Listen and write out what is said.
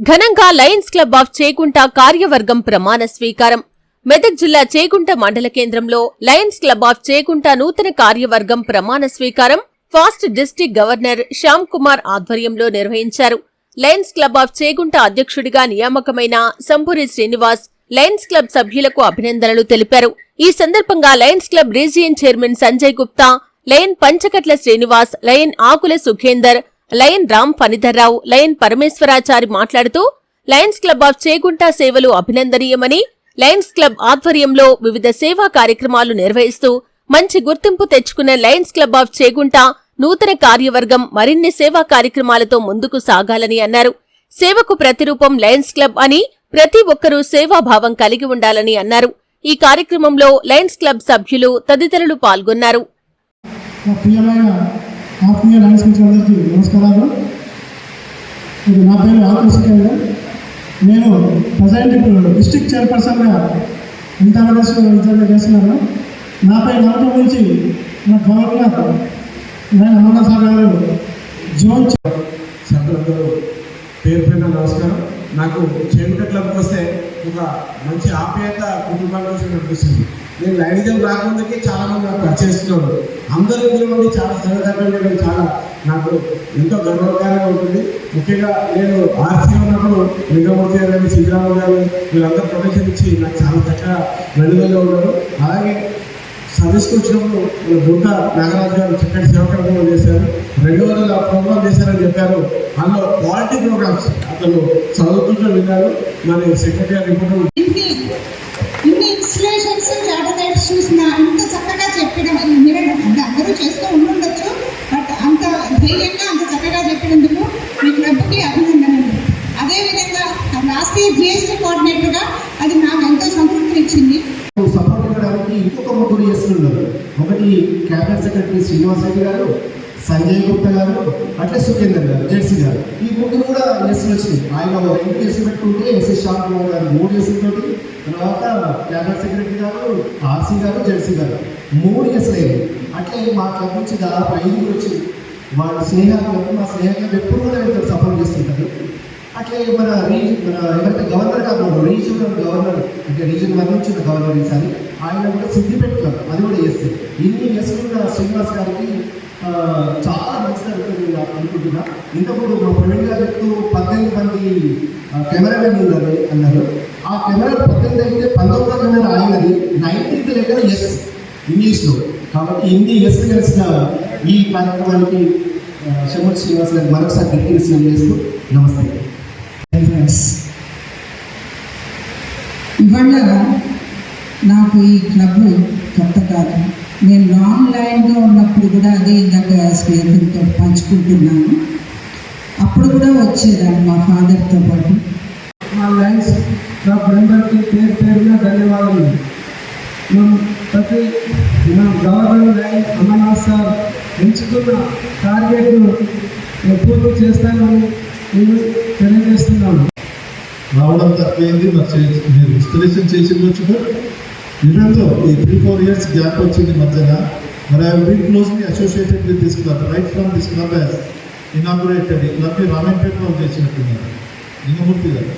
ఘనంగా Lions club of Chekunta కార్యవర్గం ప్రమాణ స్వీకారం. మెదక్ జిల్లా చేకుంట మండల కేంద్రంలో లయన్స్ క్లబ్ ఆఫ్ చేకుంట నూతన కార్యవర్గం ప్రమాణ స్వీకారం past district governor Shyam Kumar ఆధ్వర్యంలో నిర్వహించారు. లయన్స్ క్లబ్ ఆఫ్ చేకుంట అధ్యక్షుడిగా నియామకమైన సంపూరి శ్రీనివాస్ లయన్స్ క్లబ్ సభ్యులకు అభినందనలు తెలిపారు. ఈ సందర్భంగా Lions club region chairman Sanjay Gupta lion Panchakatla Srinivas lion Akula Sukhender lion Ram Phanidhar Rao lion Parameswarachari మాట్లాడుతూ లయన్స్ క్లబ్ ఆఫ్ చేగుంటా సేవలు అభినందనీయమని లయన్స్ క్లబ్ ఆధ్వర్యంలో వివిధ సేవా కార్యక్రమాలు నిర్వహిస్తూ మంచి గుర్తింపు తెచ్చుకున్న లయన్స్ క్లబ్ ఆఫ్ చేగుంట నూతన కార్యవర్గం మరిన్ని సేవా కార్యక్రమాలతో ముందుకు సాగాలని అన్నారు. సేవకు ప్రతిరూపం లయన్స్ క్లబ్ అని ప్రతి ఒక్కరూ సేవాభావం కలిగి ఉండాలని అన్నారు. ఈ కార్యక్రమంలో లయన్స్ క్లబ్ సభ్యులు తదితరులు పాల్గొన్నారు. ఆత్మీయ లయన్స్ మిత్రులందరికీ నమస్కారాలు. ఇది నా పేరు ఆకర్షికంగా నేను ప్రజెంట్ ఇప్పుడు డిస్టిక్ చైర్పర్సన్గా ఇంటర్నెస్ విద్యార్థి చేస్తున్నాను. నాపై నాకు గురించి నా గవర్నర్ నేను అమర్నాథ్ గారు. జోన్ సభ్యులందరూ పేరు పేరున నమస్కారం. నాకు చేమిట క్లబ్కి వస్తే ఒక మంచి ఆప్యాయత కుటుంబం కోసం అనిపిస్తుంది నేను లైనిజం రాకముందుకే చాలామంది నాకు పరిచయిస్తున్నారు అందరూ ఇందులో చాలా సరదాగా చాలా నాకు ఎంతో గర్వకారంగా ఉంటుంది. ముఖ్యంగా నేను ఆర్సీ ఉన్నప్పుడు లింగమూర్తి గారు సిద్ధరామ గారు వీళ్ళందరూ ప్రొటెక్షన్ ఇచ్చి నాకు చాలా చక్కగా వెలుగులో ఉన్నారు. అలాగే సర్వీస్కి వచ్చినప్పుడు దుర్గ నాగరాజు గారు చక్కటి సేవ కార్యక్రమం చేశారు. రెండు వందల ప్రోగ్రామ్ చేశారని చెప్పారు. అందులో క్వాలిటీ ప్రోగ్రామ్స్ అతను చదువుతుంటూ విన్నారు. మరి సెక్రటరీ గారు ఇప్పుడు ఇన్స్టలేషన్స్ ఒకటి క్యాబినెట్ సెక్రటరీ శ్రీనివాస్ రెడ్డి గారు సంజయ్ గుప్తా గారు అట్లే సుఖేందర్ గారు జెడ్సీ గారు. ఈ ముగ్గురు కూడా ఎస్లు వచ్చినాయి. ఆయన ఒక రెండు ఎస్లు పెట్టుకుంటే ఎస్సీ షాప్ గారు మూడు ఎస్లతోటి తర్వాత క్యాబినెట్ సెక్రటరీ గారు ఆర్సీ గారు జెడ్సీ గారు. మూడు ఎస్లు అట్లే మా క్లబ్ నుంచి దాదాపు ఐదుగురు వచ్చి వాళ్ళ స్నేహ మా స్నేహ ఎప్పుడు కూడా వీళ్ళతో సపోర్ట్ చేస్తుంటారు. అట్లే మన రీజన్ మన ఎవరైతే గవర్నర్ కాకుండా రీజనల్ గవర్నర్ అంటే రీజన్ వన్ నుంచి గవర్నర్ ఈసారి. ఆయన కూడా సిద్ధిపేట క్లబ్ అది కూడా చేస్తారు ఇన్ని చేస్తున్న శ్రీనివాస్ గారికి చాలా మంచి జరుగుతుంది అనుకుంటున్నా. ఇంతకుముందు మా ప్రవీణ్ గారు చెప్తూ పద్దెనిమిది మంది కెమెరామెన్ ఉన్నారు అన్నారు. ఆ కెమెరా పద్దెనిమిది అయితే పంతొమ్మిదో కెమెరా ఆయనది నైన్టీన్త్ లెక్కన ఎస్ ఇంగ్లీష్లో. కాబట్టి హిందీ ఎస్ కలిసిన ఈ కార్యక్రమానికి శమర్ శ్రీనివాస్ గారికి మరొకసారి గట్టి రిసీవ్ చేస్తూ నమస్తే. ఇవాళ నాకు ఈ క్లబ్ కొత్త కాదు. నేను లాంగ్ లైన్గా ఉన్నప్పుడు కూడా అదే ఇందాక స్నేహితులతో పంచుకుంటున్నాను. అప్పుడు కూడా వచ్చేదాన్ని మా ఫాదర్తో పాటు. మా లయన్స్ క్లబ్ మెంబర్కి పేరు పేరున ధన్యవాదాలు మనం ప్రతి మన గవర్నర్ లైన్ అమర్నాథ్ సార్ ఎంచుకున్న టార్గెట్ను పూర్తి చేస్తానని నేను తెలియజేస్తున్నాను. రావడం తక్కువైంది మరి మీరు ఇన్స్టలేషన్ చేసి ఉండొచ్చు కదా ఈ త్రీ ఫోర్ ఇయర్స్ గ్యాప్ వచ్చింది మధ్యన. మరి I very closely associated with this club right from this club as inaugurated ఈ క్లబ్ని రామేపేటలో చేసినట్టున్నారు. లింగమూర్తి గారు.